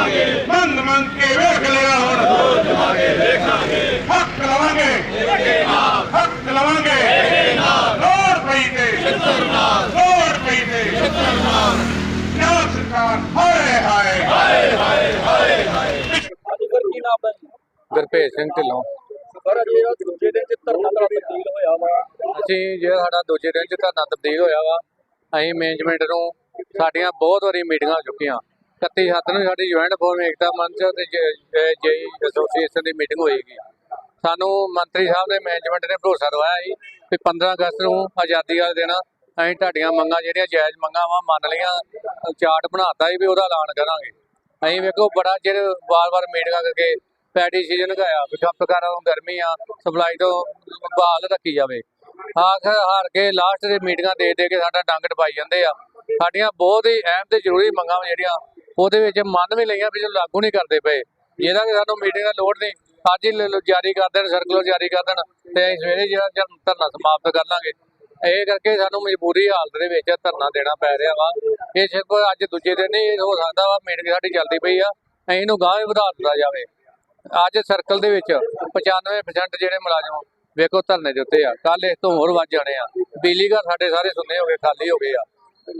ਦੇਖਾਂਗੇ ਮੰਗ ਮੰਗ ਕੇ ਵੇਖ ਲਿਆ ਹੁਣ। ਰੋਜ਼ ਮੰਗੇ ਦੇਖਾਂਗੇ ਹੱਕ ਲਵਾਂਗੇ। ਏਕੇ ਨਾਲ ਹੱਕ ਲਵਾਂਗੇ। ਏਕੇ ਨਾਲ ਲੋੜ ਪਈ ਤੇ। ਛਿੱਤਰ ਨਾਲ ਲੋੜ ਪਈ ਤੇ। ਛਿੱਤਰ ਨਾਲ ਕਿਆ ਸਰਕਾਰ ਹਾਏ ਹਾਏ। ਹਾਏ ਹਾਏ ਹਾਏ ਹਾਏ ਅੱਜ ਫਿਰ ਕੀ ਨਾਮ ਹੈ ਗੁਰਭੇਜ ਸਿੰਘ ਢਿੱਲੋਂ। ਪਰ ਅਜੇ ਜਿਹੜਾ ਦੂਜੇ ਦਿਨ ਚ ਧਰਨਾ ਦਾ ਤਬਦੀਲ ਹੋਇਆ ਵਾ। ਅਸੀਂ ਜਿਹੜਾ ਸਾਡਾ ਦੂਜੇ ਦਿਨ ਚ ਧਰਨਾ ਤਬਦੀਲ ਹੋਇਆ ਵਾ ਅਸੀਂ ਮੈਨੇਜਮੈਂਟ ਨੂੰ ਸਾਡੀਆਂ ਬਹੁਤ ਵਾਰੀ ਮੀਟਿੰਗਾਂ ਹੋ ਚੁੱਕੀਆਂ। 31 ਸੱਤ ਨੂੰ ਸਾਡੀ ਜੁਆਇੰਟ ਫੋਰਮ ਏਕਤਾ ਮੰਚ ਤੇ ਜੇਈ ਐਸੋਸੀਏਸ਼ਨ ਦੀ ਮੀਟਿੰਗ ਹੋਏਗੀ। ਸਾਨੂੰ ਮੰਤਰੀ ਸਾਹਿਬ ਨੇ ਮੈਨੇਜਮੈਂਟ ਨੇ ਭਰੋਸਾ ਦਵਾਇਆ ਸੀ ਕਿ 15 ਅਗਸਤ ਨੂੰ ਆਜ਼ਾਦੀ ਵਾਲੇ ਦਿਨ ਅਸੀਂ ਤੁਹਾਡੀਆਂ ਮੰਗਾਂ ਜਿਹੜੀਆਂ ਜਾਇਜ਼ ਮੰਗਾਂ ਵਾ ਮੰਨ ਲਈਆਂ, ਚਾਰਟ ਬਣਾਤਾ ਸੀ ਵੀ ਉਹਦਾ ਐਲਾਨ ਕਰਾਂਗੇ। ਅਸੀਂ ਵੇਖੋ ਬੜਾ ਚਿਰ ਵਾਰ-ਵਾਰ ਮੀਟਿੰਗਾਂ ਕਰਕੇ ਪੈਡੀ ਸੀਜ਼ਨ ਗਾਇਆ ਵੀ ਖਪਤਕਾਰਾਂ ਨੂੰ ਗਰਮੀ ਆ ਸਪਲਾਈ ਤੋਂ ਬਹਾਲ ਰੱਖੀ ਜਾਵੇ। ਆਖਰ ਹਾਰ ਕੇ ਲਾਸਟ ਦੇ ਮੀਟਿੰਗਾਂ ਦੇ ਦੇ ਕੇ ਸਾਡਾ ਡੰਗ ਟਪਾਈ ਜਾਂਦੇ ਆ। ਸਾਡੀਆਂ ਬਹੁਤ ਹੀ ਅਹਿਮ ਤੇ ਜ਼ਰੂਰੀ ਮੰਗਾਂ ਜਿਹੜੀਆਂ ਉਹਦੇ ਵਿੱਚ ਮੰਨ ਵੀ ਲਈਆਂ ਵੀ ਜੋ ਲਾਗੂ ਨਹੀਂ ਕਰਦੇ ਪਏ। ਜਿਹਦਾ ਕਿ ਸਾਨੂੰ ਮੀਟਿੰਗ ਦਾ ਲੋੜ ਨਹੀਂ। ਅੱਜ ਹੀ ਜਾਰੀ ਕਰ ਦੇਣ ਸਰਕੂਲਰ ਜਾਰੀ ਕਰ ਦੇਣ ਤੇ ਅਸੀਂ ਸਵੇਰੇ ਜਿਹੜਾ ਧਰਨਾ ਸਮਾਪਤ ਕਰ ਲਾਂਗੇ। ਇਹ ਕਰਕੇ ਸਾਨੂੰ ਮਜਬੂਰੀ ਹਾਲਤ ਦੇ ਵਿੱਚ ਧਰਨਾ ਦੇਣਾ ਪੈ ਰਿਹਾ ਵਾ। ਇਹ ਸਿਰਫ ਅੱਜ ਦੂਜੇ ਦਿਨ ਹੀ ਹੋ ਸਕਦਾ ਵਾ ਮੀਟਿੰਗ ਸਾਡੀ ਚੱਲਦੀ ਪਈ ਆ। ਅਸੀਂ ਇਹਨੂੰ ਗਾਂਹ ਵੀ ਵਧਾ ਦਿੱਤਾ ਜਾਵੇ। ਅੱਜ ਸਰਕਲ ਦੇ ਵਿੱਚ 95% ਜਿਹੜੇ ਮੁਲਾਜ਼ਮ ਵੇਖੋ ਧਰਨੇ ਦੇ ਉੱਤੇ ਆ। ਕੱਲ ਇਸ ਤੋਂ ਹੋਰ ਵੱਧ ਜਾਣੇ ਆ। ਬਿਜਲੀ ਘਰ ਸਾਡੇ ਸਾਰੇ ਸੁੰਨੇ ਹੋ ਗਏ, ਖਾਲੀ ਹੋ ਗਏ ਆ।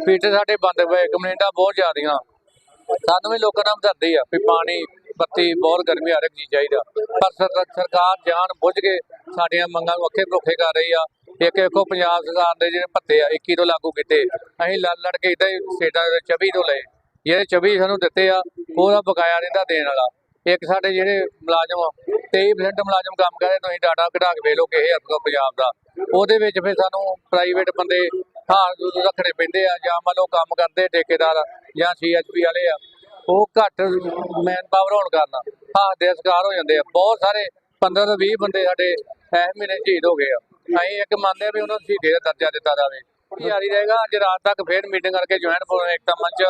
ਫੀਟਰ ਸਾਡੇ ਬੰਦ ਪਏ ਕੰਪਲੇਂਟਾਂ ਬਹੁਤ ਜ਼ਿਆਦੀਆਂ। ਸਾਨੂੰ ਵੀ ਲੋਕਾਂ ਨਾਲ ਹਮਦਰਦੀ ਆ ਵੀ ਪਾਣੀ, ਬੱਤੀ ਬਹੁਤ ਗਰਮੀ ਹਰ ਇੱਕ ਚੀਜ਼ ਚਾਹੀਦਾ ਪਰ ਸਰਕਾਰ ਜਾਣ ਬੁੱਝ ਕੇ ਸਾਡੀਆਂ ਮੰਗਾਂ ਨੂੰ ਅੱਖੇ ਪਰੋਖੇ ਕਰ ਰਹੀ ਆ। ਇੱਕ ਵੇਖੋ ਪੰਜਾਬ ਸਰਕਾਰ ਦੇ ਜਿਹੜੇ ਭੱਤੇ ਆ 21 ਤੋਂ ਲਾਗੂ ਕੀਤੇ। ਅਸੀਂ ਲੜ ਲੜ ਕੇ ਇਦਾਂ ਹੀ ਸਟੇਟਾਂ ਦੇ 24 ਤੋਂ ਲਏ। ਜਿਹੜੇ 24 ਸਾਨੂੰ ਦਿੱਤੇ ਆ ਉਹਦਾ ਬਕਾਇਆ ਰਹਿੰਦਾ ਦੇਣ ਵਾਲਾ। ਇੱਕ ਸਾਡੇ ਜਿਹੜੇ ਮੁਲਾਜ਼ਮ 23% ਮੁਲਾਜ਼ਮ ਕੰਮ ਕਰਦੇ ਤੁਸੀਂ ਡਾਟਾ ਕਢਾ ਕੇ ਵੇਖ ਲਓ ਕਿਸੇ ਹੱਥ ਪੰਜਾਬ ਦਾ। ਉਹਦੇ ਵਿੱਚ ਫਿਰ ਸਾਨੂੰ ਪ੍ਰਾਈਵੇਟ ਬੰਦੇ ਹਾਰ ਰੱਖਣੇ ਪੈਂਦੇ ਆ, ਜਾਂ ਮੰਨ ਲਓ ਕੰਮ ਕਰਦੇ ਠੇਕੇਦਾਰ ਜਾਂ ਸੀਐਚਪੀ ਵਾਲੇ ਆ, ਉਹ ਘੱਟ ਮੈਨ ਪਾਵਰ ਹੋਣ ਕਾਰਨ ਹਾਰ ਦੇ ਸ਼ਿਕਾਰ ਹੋ ਜਾਂਦੇ ਆ। ਬਹੁਤ ਸਾਰੇ 15 ਤੋਂ 20 ਬੰਦੇ ਸਾਡੇ ਇਸ ਮਹੀਨੇ ਸ਼ਹੀਦ ਹੋ ਗਏ ਆ। ਅਸੀਂ ਇੱਕ ਮੰਨਦੇ ਆ ਵੀ ਉਹਨਾਂ ਨੂੰ ਸ਼ਹੀਦੀ ਦਾ ਦਰਜਾ ਦਿੱਤਾ ਜਾਵੇ। ਜਾਰੀ ਰਹੇਗਾ, ਅੱਜ ਰਾਤ ਤੱਕ ਫੇਰ ਮੀਟਿੰਗ ਕਰਕੇ ਜੁਆਇੰਟ ਫੋਰਮ ਏਕਤਾ ਮੰਚ,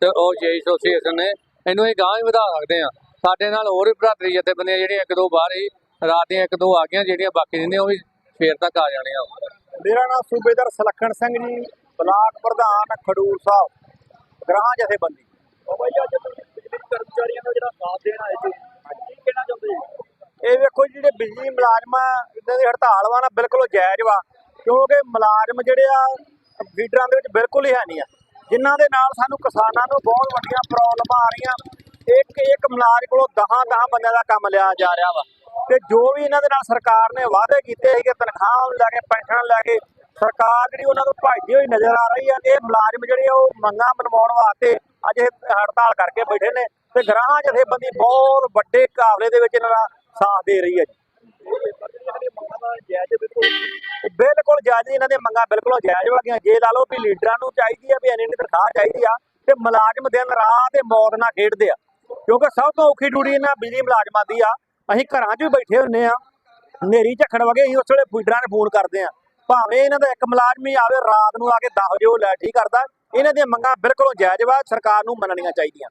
ਤੇ ਉਹ ਜੇ ਐਸੋਸੀਏਸ਼ਨ ਨੇ ਇਹਨੂੰ ਇਹ ਗਾਂ ਹੀ ਵਧਾ ਸਕਦੇ ਆ। ਸਾਡੇ ਨਾਲ ਹੋਰ ਵੀ ਭਰਾਤਰੀ ਜਥੇਬੰਦੀਆਂ ਜਿਹੜੀਆਂ ਇੱਕ ਦੋ ਬਾਹਰ ਹੀ, ਰਾਤ ਦੀਆਂ ਇੱਕ ਦੋ ਆ ਗਈਆਂ, ਜਿਹੜੀਆਂ ਬਾਕੀ ਰਹਿੰਦੀਆਂ, ਉਹ ਵੀ ਫੇਰ ਤੱਕ ਆ ਜਾਣੀਆਂ। ਮੇਰਾ ਨਾਮ ਸੂਬੇਦਾਰ ਸਲੱਖਣ ਸਿੰਘ ਜੀ ਬਲਾਕ ਪ੍ਰਧਾਨ ਖਡੂਰ ਸਾਹਿਬ ਗ੍ਰਾਹ ਜਥੇਬੰਦੀ। ਉਹ ਬਈ ਅੱਜ ਤੁਸੀਂ ਬਿਜਲੀ ਕਰਮਚਾਰੀਆਂ ਦਾ ਜਿਹੜਾ ਸਾਥ ਦੇਣ ਆਏ ਜੀ ਕੀ ਕਹਿਣਾ ਚਾਹੁੰਦੇ ਜੀ? ਇਹ ਵੇਖੋ ਜਿਹੜੇ ਬਿਜਲੀ ਮੁਲਾਜ਼ਮ ਇਹਨਾਂ ਦੀ ਹੜਤਾਲ ਵਾ ਨਾ ਬਿਲਕੁਲ ਜਾਇਜ਼ ਵਾ ਕਿਉਂਕਿ ਮੁਲਾਜ਼ਮ ਜਿਹੜੇ ਆ ਫੀਡਰਾਂ ਦੇ ਵਿੱਚ ਬਿਲਕੁਲ ਹੀ ਹੈ ਨਹੀਂ ਆ। ਜਿਨ੍ਹਾਂ ਦੇ ਨਾਲ ਸਾਨੂੰ ਕਿਸਾਨਾਂ ਨੂੰ ਬਹੁਤ ਵੱਡੀਆਂ ਪ੍ਰੋਬਲਮਾਂ ਆ ਰਹੀਆਂ। ਇੱਕ ਇੱਕ ਮੁਲਾਜ਼ਮ ਕੋਲੋਂ 10 10 ਬੰਦਿਆਂ ਦਾ ਕੰਮ ਲਿਆ ਜਾ ਰਿਹਾ ਵਾ। ਤੇ ਜੋ ਵੀ ਇਹਨਾਂ ਦੇ ਨਾਲ ਸਰਕਾਰ ਨੇ ਵਾਅਦੇ ਕੀਤੇ ਸੀਗੇ, ਤਨਖਾਹ ਨੂੰ ਲੈ ਕੇ, ਪੈਨਸ਼ਨ ਲੈ ਕੇ, ਸਰਕਾਰ ਜਿਹੜੀ ਉਹਨਾਂ ਤੋਂ ਭੱਜਦੀ ਹੋਈ ਨਜ਼ਰ ਆ ਰਹੀ ਆ ਤੇ ਇਹ ਮੁਲਾਜ਼ਮ ਜਿਹੜੇ ਉਹ ਮੰਗਾਂ ਮਨਵਾਉਣ ਵਾਸਤੇ ਅੱਜ ਇਹ ਹੜਤਾਲ ਕਰਕੇ ਬੈਠੇ ਨੇ ਤੇ ਗ੍ਰਾਹਾਂ ਜਥੇਬੰਦੀ ਬਹੁਤ ਵੱਡੇ ਕਾਬਲੇ ਦੇ ਵਿੱਚ ਇਹਨਾਂ ਦਾ ਸਾਥ ਦੇ ਰਹੀ ਹੈ ਬਿਲਕੁਲ ਜਾਇਜ਼ ਇਹਨਾਂ ਦੀਆਂ ਮੰਗਾਂ ਬਿਲਕੁਲ ਜਾਇਜ਼ ਵਾਗੀਆਂ ਜੇ ਲਾ ਲਓ ਵੀ ਲੀਡਰਾਂ ਨੂੰ ਚਾਹੀਦੀ ਆ, ਵੀ ਇਹਨਾਂ ਦੀ ਤਨਖਾਹ ਚਾਹੀਦੀ ਆ ਤੇ ਮੁਲਾਜ਼ਮ ਦਿਨ ਰਾਤ ਤੇ ਮੌਤ ਨਾਲ ਖੇਡਦੇ ਆ। ਕਿਉਂਕਿ ਸਭ ਤੋਂ ਔਖੀ ਡਿਊਟੀ ਇਹਨਾਂ ਬਿਜਲੀ ਮੁਲਾਜ਼ਮਾਂ ਦੀ ਆ। ਅਸੀਂ ਘਰਾਂ 'ਚ ਵੀ ਬੈਠੇ ਹੁੰਨੇ ਆ ਨੇਰੀ ਝੱਖੜ ਵਗੇ ਅਸੀਂ ਉਸ ਵੇਲੇ ਫੀਡਰਾਂ ਨੇ ਫੋਨ ਕਰਦੇ ਆ ਭਾਵੇਂ ਇਹਨਾਂ ਦਾ ਇੱਕ ਮੁਲਾਜ਼ਮ ਹੀ ਆਵੇ, ਰਾਤ ਨੂੰ ਆ ਕੇ 10 ਵਜੇ ਉਹ ਲੈ ਠੀਕ ਕਰਦਾ। ਇਹਨਾਂ ਦੀਆਂ ਮੰਗਾਂ ਬਿਲਕੁਲ ਜਾਇਜ਼ ਵਾ, ਸਰਕਾਰ ਨੂੰ ਮੰਨਣੀਆਂ ਚਾਹੀਦੀਆਂ।